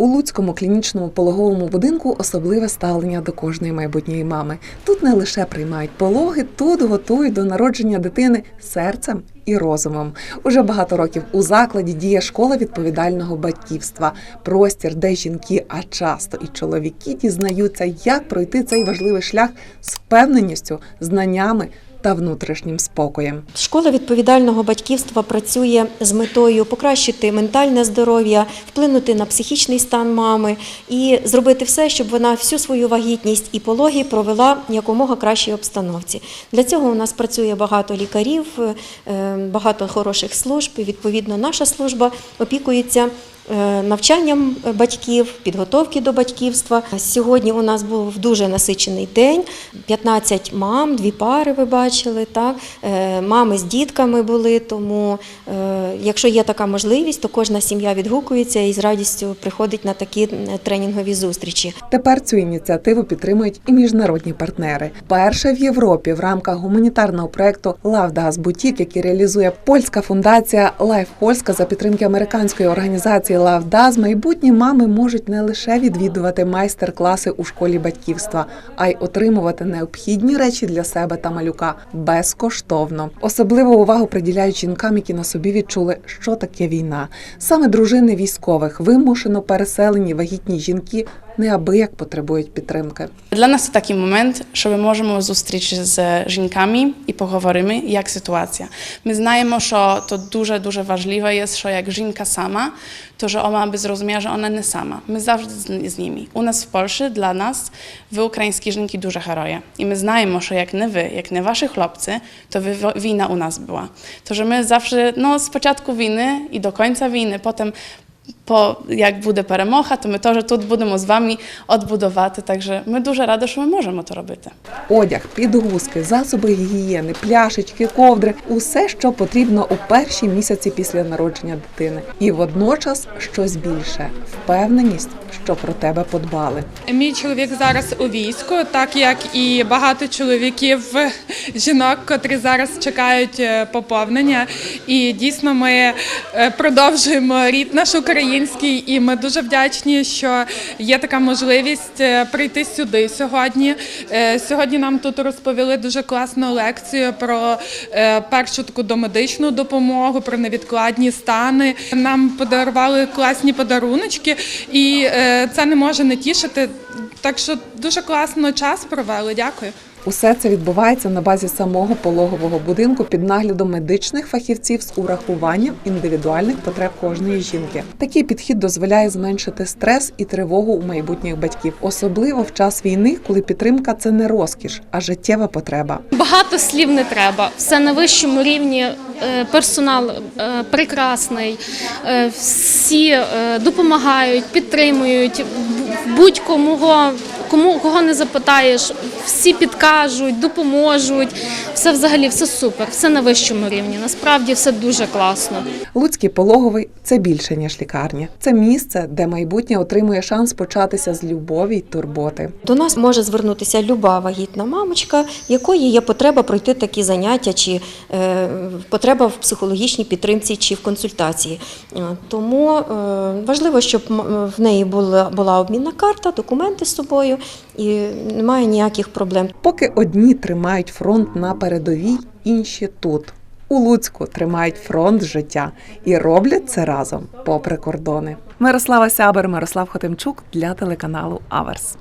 У Луцькому клінічному пологовому будинку особливе ставлення до кожної майбутньої мами. Тут не лише приймають пологи, тут готують до народження дитини серцем і розумом. Уже багато років у закладі діє школа відповідального батьківства, простір, де жінки, а часто і чоловіки дізнаються, як пройти цей важливий шлях з впевненістю, знаннями та внутрішнім спокоєм. Школа відповідального батьківства працює з метою покращити ментальне здоров'я, вплинути на психічний стан мами і зробити все, щоб вона всю свою вагітність і пологи провела якомога кращій обстановці. Для цього у нас працює багато лікарів, е, багато хороших служб. Відповідно, наша служба опікується. Е, Навчанням батьків, підготовки до батьківства. Сьогодні у нас був дуже насичений день. 15 мам, дві пари ви бачили. Так? Е, Мами з дітками були, тому е, якщо є така можливість, то кожна сім'я відгукується і з радістю приходить на такі тренінгові зустрічі. Тепер цю ініціативу підтримують і міжнародні партнери. Перше в Європі в рамках гуманітарного проекту Does Boutique, який реалізує польська фундація Life Польська за підтримки американської організації Does, майбутні мами можуть не лише відвідувати майстер-класи у школі батьківства, а й отримувати необхідні речі для себе та малюка безкоштовно. Особливу увагу приділяють жінкам, які на собі відчули, що таке війна. Саме дружини військових, вимушено переселені вагітні жінки неабияк потребують підтримки. Dla nas to taki moment, що ми можемо зустріч з жінками і поговоримо, як ситуація. Ми знаємо, що то дуже дуже важливе є, що як жінка сама, то że ona by zrozumiała, że ona nie sama. My zawsze z, z nimi. U nas w Polsce, dla nas, wy ukraińskie żynki duże heroje. I my znajemy, że jak nie wy, jak nie wasi chłopcy, to wy, wina u nas była. To, że my zawsze, no z początku winy i do końca winy, potem по як буде перемога, то ми теж тут будемо з вами відбудувати. Takže ми дуже раді, що ми можемо це робити. Одяг, підгузки, засоби гігієни, пляшечки, ковдри усе, що потрібно у перші місяці після народження дитини, і водночас щось більше впевненість, що про тебе подбали. Мій чоловік зараз у війську, так як і багато чоловіків, жінок, котрі зараз чекають е, поповнення. І дійсно ми е, продовжуємо рід наш український, і ми дуже вдячні, що є така можливість е, прийти сюди сьогодні. Е, Сьогодні нам тут розповіли дуже класну лекцію про е, першу таку домедичну допомогу, про невідкладні стани. Нам подарували класні подаруночки, і це не може не тішити. Так що дуже класно час провели. Дякую. Усе це відбувається на базі самого пологового будинку під наглядом медичних фахівців з урахуванням індивідуальних потреб кожної жінки. Такий підхід дозволяє зменшити стрес і тривогу у майбутніх батьків, особливо в час війни, коли підтримка це не розкіш, а життєва потреба. Багато слів не треба. Все на вищому рівні. е, Персонал е, прекрасний, е, всі допомагають, підтримують. Будь-кому кому кого не запитаєш, всі підкажуть, допоможуть. Все взагалі все супер, все на вищому рівні. Насправді все дуже класно. Луцький пологовий це більше ніж лікарня. Це місце, де майбутнє отримує шанс початися з любові й турботи. До нас може звернутися люба вагітна мамочка, якої є потреба пройти такі заняття, чи е, потреба в психологічній підтримці чи в консультації. Е, Тому е, важливо, щоб м- в неї була, була обмінна карта, документи з собою, і немає ніяких проблем. Поки одні тримають фронт на передовій, інші тут. У Луцьку тримають фронт життя і роблять це разом попри кордони. Мирослава Сябер, Мирослав Хотимчук для телеканалу Аверс.